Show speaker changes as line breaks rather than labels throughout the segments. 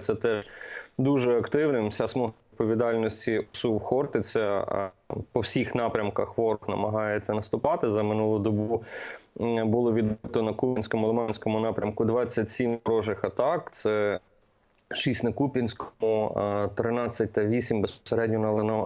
це теж дуже активним. Вся смуга відповідальності СУВ Хортиця по всіх напрямках ворог намагається наступати. За минулу добу було відбито на Кубинському, Лиманському напрямку 27 ворожих атак. Це 6 на Купінському, а, 13 та 8 безпосередньо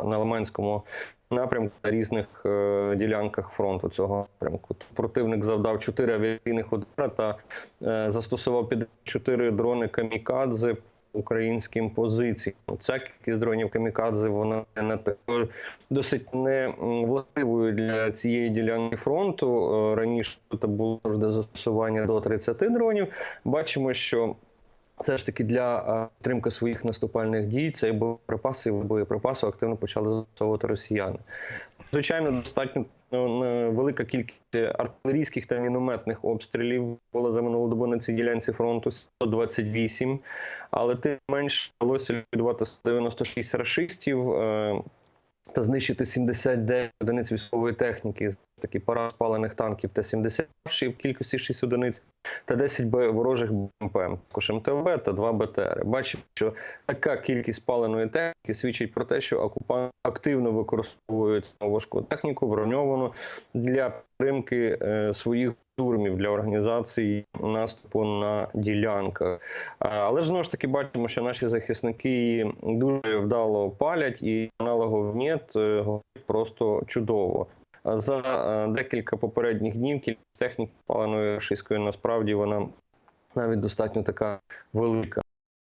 на Лиманському напрямку на різних е, ділянках фронту цього напрямку. Противник завдав 4 авіаційних удари та е, застосував 54 дрони камікадзе українським позиціям. Ця кількість дронів камікадзе вона не також досить не властивою для цієї ділянки фронту. Е, Раніше тут було завжди застосування до 30 дронів. Бачимо, що все ж таки для е, підтримки своїх наступальних дій цей боєприпаси боєприпаси активно почали застосовувати росіяни. Звичайно, достатньо ну, велика кількість артилерійських та мінометних обстрілів була за минулу добу на цій ділянці фронту 128, але тим менш вдалося ліквідувати 96 рашистів. е, Та знищити 79 одиниць військової техніки, такі пара спалених танків Т-70 в кількості 6 одиниць та 10 б- ворожих БМП, також МТЛБ та 2 БТР. Бачимо, що така кількість спаленої техніки свідчить про те, що окупанти активно використовують важку техніку, броньовану для підтримки е, своїх штурмів для організації наступу на ділянках. Але знову ж таки бачимо, що наші захисники дуже вдало палять, і аналогов нет просто чудово. За е, декілька попередніх днів кількість техніки паленої рашистської насправді вона навіть достатньо така велика.